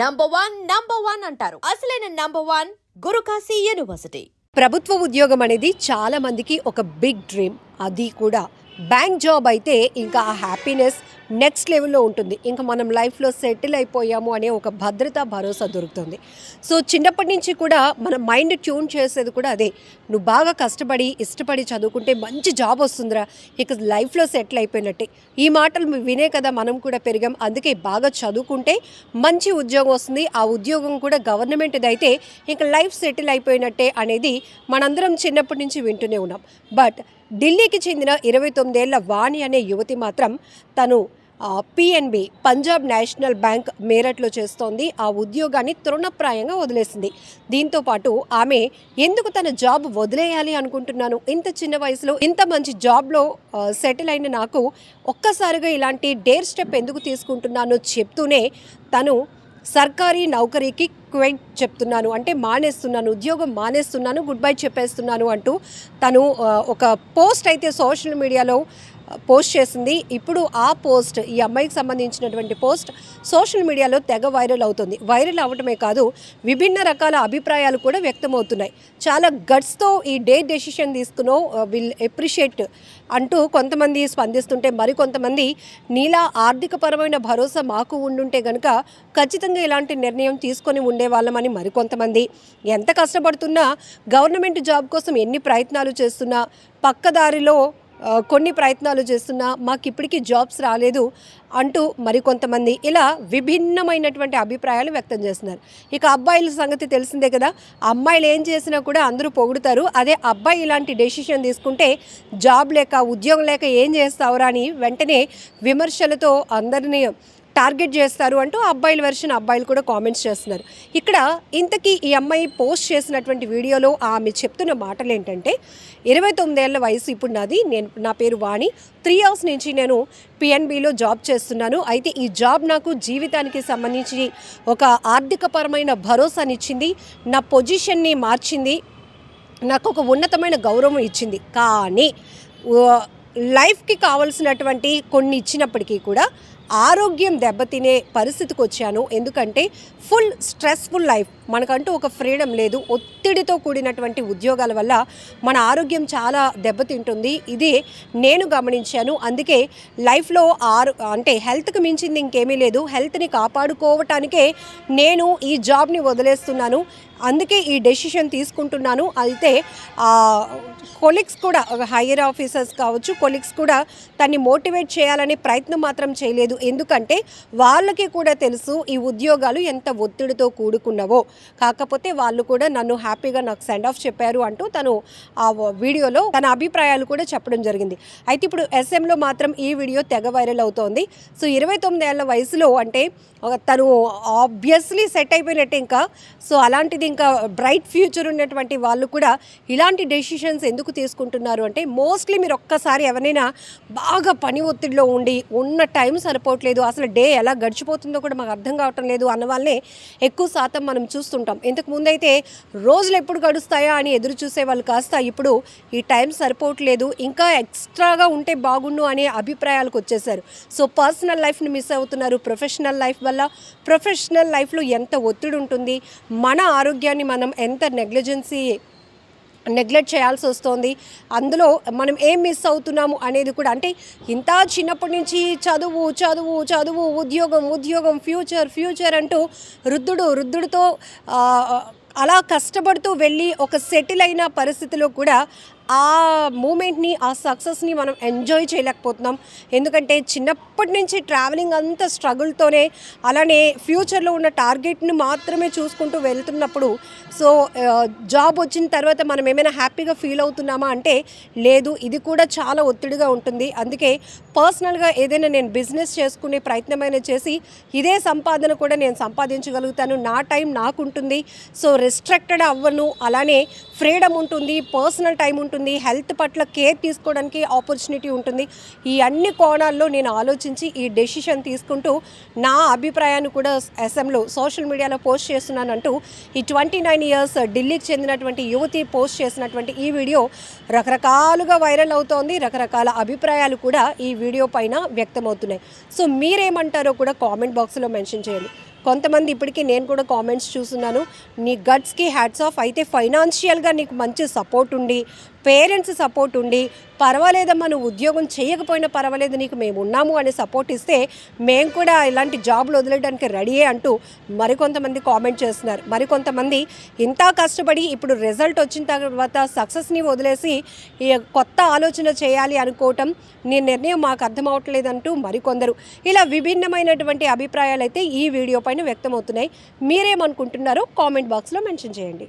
Number one number one అంటారు. అసలైన number one Guru Kashi university. ప్రభుత్వ ఉద్యోగం అనేది చాలా మందికి ఒక బిగ్ డ్రీమ్ అది కూడా. బ్యాంక్ జాబ్ అయితే ఇంకా ఆ హ్యాపీనెస్ నెక్స్ట్ లెవెల్లో ఉంటుంది. ఇంకా మనం లైఫ్లో సెటిల్ అయిపోయాము అనే ఒక భద్రత భరోసా దొరుకుతుంది. సో చిన్నప్పటి నుంచి కూడా మన మైండ్ ట్యూన్ చేసేది కూడా అదే. నువ్వు బాగా కష్టపడి ఇష్టపడి చదువుకుంటే మంచి జాబ్ వస్తుందిరా. ఇక లైఫ్లో సెటిల్ అయిపోయినట్టే. ఈ మాటలు వినే కదా మనం కూడా పెరిగాం. అందుకే బాగా చదువుకుంటే మంచి ఉద్యోగం వస్తుంది. ఆ ఉద్యోగం కూడా గవర్నమెంట్ది అయితే ఇంకా లైఫ్ సెటిల్ అయిపోయినట్టే అనేది మనందరం చిన్నప్పటి నుంచి వింటూనే ఉన్నాం. బట్ ఢిల్లీకి చెందిన ఇరవై తొమ్మిదేళ్ళ వాణి అనే యువతి మాత్రం తను పిఎన్బి పంజాబ్ నేషనల్ బ్యాంక్ మేరట్లో చేస్తోంది. ఆ ఉద్యోగాన్ని తృణప్రాయంగా వదిలేసింది. దీంతో పాటు ఆమె ఎందుకు తన జాబ్ వదిలేయాలి అనుకుంటున్నాను? ఇంత చిన్న వయసులో ఇంత మంచి జాబ్లో సెటిల్ అయిన నాకు ఒక్కసారిగా ఇలాంటి డేర్ స్టెప్ ఎందుకు తీసుకుంటున్నానో చెప్తూనే తను సర్కారీ నౌకరీకి క్వైట్ చెప్తున్నాను. అంటే మానేస్తున్నాను ఉద్యోగం మానేస్తున్నాను గుడ్ బై చెప్పేస్తున్నాను అంటూ తను ఒక పోస్ట్ అయితే సోషల్ మీడియాలో పోస్ట్ చేసింది. ఇప్పుడు ఆ పోస్ట్ ఈ అమ్మాయికి సంబంధించినటువంటి పోస్ట్ సోషల్ మీడియాలో తెగ వైరల్ అవుతుంది. వైరల్ అవ్వటమే కాదు విభిన్న రకాల అభిప్రాయాలు కూడా వ్యక్తమవుతున్నాయి. చాలా గట్స్తో ఈ డే డెసిషన్ తీసుకునో విల్ ఎప్రిషియేట్ అంటూ కొంతమంది స్పందిస్తుంటే మరికొంతమంది నీలా ఆర్థికపరమైన భరోసా మాకు ఉండుంటే గనుక ఖచ్చితంగా ఇలాంటి నిర్ణయం తీసుకొని ఉండేవాళ్ళమని మరికొంతమంది. ఎంత కష్టపడుతున్నా గవర్నమెంట్ జాబ్ కోసం ఎన్ని ప్రయత్నాలు చేస్తున్నా పక్కదారిలో కొన్ని ప్రయత్నాలు చేస్తున్నా మాకు ఇప్పటికీ జాబ్స్ రాలేదు అంటూ మరికొంతమంది ఇలా విభిన్నమైనటువంటి అభిప్రాయాలు వ్యక్తం చేస్తున్నారు. ఇక అబ్బాయిల సంగతి తెలిసిందే కదా అమ్మాయిలు ఏం చేసినా కూడా అందరూ పొగుడుతారు. అదే అబ్బాయి ఇలాంటి డెసిషన్ తీసుకుంటే జాబ్ లేక ఉద్యోగం లేక ఏం చేస్తావురా అని వెంటనే విమర్శలతో అందరినీ టార్గెట్ చేస్తారు అంటూ అబ్బాయిల వెర్షన్ అబ్బాయిలు కూడా కామెంట్స్ చేస్తున్నారు. ఇక్కడ ఇంతకీ ఈ అమ్మాయి పోస్ట్ చేసినటువంటి వీడియోలో ఆమె చెప్తున్న మాటలు ఏంటంటే ఇరవై తొమ్మిదేళ్ళ వయసు ఇప్పుడు నాది నేను నా పేరు వాణి. త్రీ అవర్స్ నుంచి నేను పిఎన్బిలో జాబ్ చేస్తున్నాను. అయితే ఈ జాబ్ నాకు జీవితానికి సంబంధించి ఒక ఆర్థికపరమైన భరోసానిచ్చింది నా పొజిషన్ని మార్చింది నాకు ఒక ఉన్నతమైన గౌరవం ఇచ్చింది. కానీ లైఫ్కి కావలసినటువంటి కొన్ని ఇచ్చినప్పటికీ కూడా ఆరోగ్యం దెబ్బతినే పరిస్థితికి వచ్చాను ఎందుకంటే ఫుల్ స్ట్రెస్ఫుల్ లైఫ్. మనకంటూ ఒక ఫ్రీడమ్ లేదు. ఒత్తిడితో కూడినటువంటి ఉద్యోగాల వల్ల మన ఆరోగ్యం చాలా దెబ్బతింటుంది. ఇది నేను గమనించాను. అందుకే లైఫ్లో ఆరు అంటే హెల్త్కి మించింది ఇంకేమీ లేదు. హెల్త్ని కాపాడుకోవటానికే నేను ఈ జాబ్ని వదిలేస్తున్నాను. అందుకే ఈ డెసిషన్ తీసుకుంటున్నాను. అయితే కొలిగ్స్ కూడా హైయర్ ఆఫీసర్స్ కావచ్చు కొలిగ్స్ కూడా తన్ని మోటివేట్ చేయాలనే ప్రయత్నం మాత్రం చేయలేదు. ఎందుకంటే వాళ్ళకి కూడా తెలుసు ఈ ఉద్యోగాలు ఎంత ఒత్తిడితో కూడుకున్నవో. కాకపోతే వాళ్ళు కూడా నన్ను హ్యాపీగా నాకు సెండ్ ఆఫ్ చెప్పారు అంటూ తను ఆ వీడియోలో తన అభిప్రాయాలు కూడా చెప్పడం జరిగింది. అయితే ఇప్పుడు ఎస్ఎంలో మాత్రం ఈ వీడియో తెగ వైరల్ అవుతోంది. సో ఇరవై తొమ్మిది ఏళ్ళ వయసులో అంటే తను ఆబ్వియస్లీ సెట్ అయిపోయినట్టు ఇంకా. సో అలాంటిది ఇంకా బ్రైట్ ఫ్యూచర్ ఉన్నటువంటి వాళ్ళు కూడా ఇలాంటి డెసిషన్స్ ఎందుకు తీసుకుంటున్నారు అంటే మోస్ట్లీ మీరు ఒక్కసారి ఎవరైనా బాగా పని ఒత్తిడిలో ఉండి ఉన్న టైం సరిపోవట్లేదు అసలు డే ఎలా గడిచిపోతుందో కూడా మాకు అర్థం కావటం లేదు అన్న వాళ్ళనే ఎక్కువ శాతం మనం చూస్తుంటాం. ఇంతకు ముందైతే రోజులు ఎప్పుడు గడుస్తాయా అని ఎదురు చూసే వాళ్ళు కాస్త ఇప్పుడు ఈ టైం సరిపోవట్లేదు. ఇంకా ఎక్స్ట్రాగా ఉంటే బాగుండు అనే అభిప్రాయాలకు వచ్చేసారు. సో పర్సనల్ లైఫ్ని మిస్ అవుతున్నారు. ప్రొఫెషనల్ లైఫ్ వల్ల ప్రొఫెషనల్ లైఫ్లో ఎంత ఒత్తిడి ఉంటుంది? మన ఆరోగ్యాన్ని మనం ఎంత నెగ్లిజెన్సీ నెగ్లెక్ట్ చేయాల్సి వస్తుంది. అందులో మనం ఏం మిస్ అవుతున్నాము అనేది కూడా అంటే ఇంత చిన్నప్పటి నుంచి చదువు చదువు చదువు ఉద్యోగం ఉద్యోగం ఫ్యూచర్ ఫ్యూచర్ అంటూ వృద్ధుడు వృద్ధుడితో అలా కష్టపడుతూ వెళ్ళి ఒక సెటిల్ అయిన పరిస్థితిలో కూడా ఆ మూమెంట్ని ఆ సక్సెస్ని మనం ఎంజాయ్ చేయలేకపోతున్నాం. ఎందుకంటే చిన్నప్పటి నుంచి ట్రావెలింగ్ అంత స్ట్రగుల్తోనే అలానే ఫ్యూచర్లో ఉన్న టార్గెట్ని మాత్రమే చూసుకుంటూ వెళ్తున్నప్పుడు సో జాబ్ వచ్చిన తర్వాత మనం ఏమైనా హ్యాపీగా ఫీల్ అవుతున్నామా అంటే లేదు ఇది కూడా చాలా ఒత్తిడిగా ఉంటుంది. అందుకే పర్సనల్గా ఏదైనా నేను బిజినెస్ చేసుకునే ప్రయత్నమైనా చేసి ఇదే సంపాదన కూడా నేను సంపాదించగలుగుతాను. నా టైం నాకు ఉంటుంది సో రిస్ట్రిక్టెడ్ అవ్వను. అలానే ఫ్రీడమ్ ఉంటుంది. పర్సనల్ టైం ఉంటుంది. హెల్త్ పట్ల కేర్ తీసుకోవడానికి ఆపర్చునిటీ ఉంటుంది. ఈ అన్ని కోణాల్లో నేను ఆలోచించి ఈ డెసిషన్ తీసుకుంటూ నా అభిప్రాయాన్ని కూడా అసెంబ్లో సోషల్ మీడియాలో పోస్ట్ చేస్తున్నానంటూ ఈ ట్వంటీ నైన్ ఇయర్స్ ఢిల్లీకి చెందినటువంటి యువతి పోస్ట్ చేసినటువంటి ఈ వీడియో రకరకాలుగా వైరల్ అవుతోంది. రకరకాల అభిప్రాయాలు కూడా ఈ వీడియో పైన వ్యక్తమవుతున్నాయి. సో మీరేమంటారో కూడా కామెంట్ బాక్స్లో మెన్షన్ చేయండి. కొంతమంది ఇప్పటికీ నేను కూడా కామెంట్స్ చూస్తున్నాను. నీ గట్స్కి హ్యాట్స్ ఆఫ్. అయితే ఫైనాన్షియల్గా నీకు మంచి సపోర్ట్ ఉండి పేరెంట్స్ సపోర్ట్ ఉండి పర్వాలేదమ్మా నువ్వు ఉద్యోగం చేయకపోయినా పర్వాలేదు నీకు మేము ఉన్నాము అనే సపోర్ట్ ఇస్తే మేము కూడా ఇలాంటి జాబ్లు వదిలేయడానికి రెడీయే అంటూ మరికొంతమంది కామెంట్ చేస్తున్నారు. మరికొంతమంది ఇంత కష్టపడి ఇప్పుడు రిజల్ట్ వచ్చిన తర్వాత సక్సెస్ని వదిలేసి కొత్త ఆలోచన చేయాలి అనుకోవటం నీ నిర్ణయం మాకు అర్థం అవట్లేదంటూ మరికొందరు. ఇలా విభిన్నమైనటువంటి అభిప్రాయాలు అయితే ఈ వీడియో పైన వ్యక్తమవుతున్నాయి. మీరేమనుకుంటున్నారో కామెంట్ బాక్స్లో మెన్షన్ చేయండి.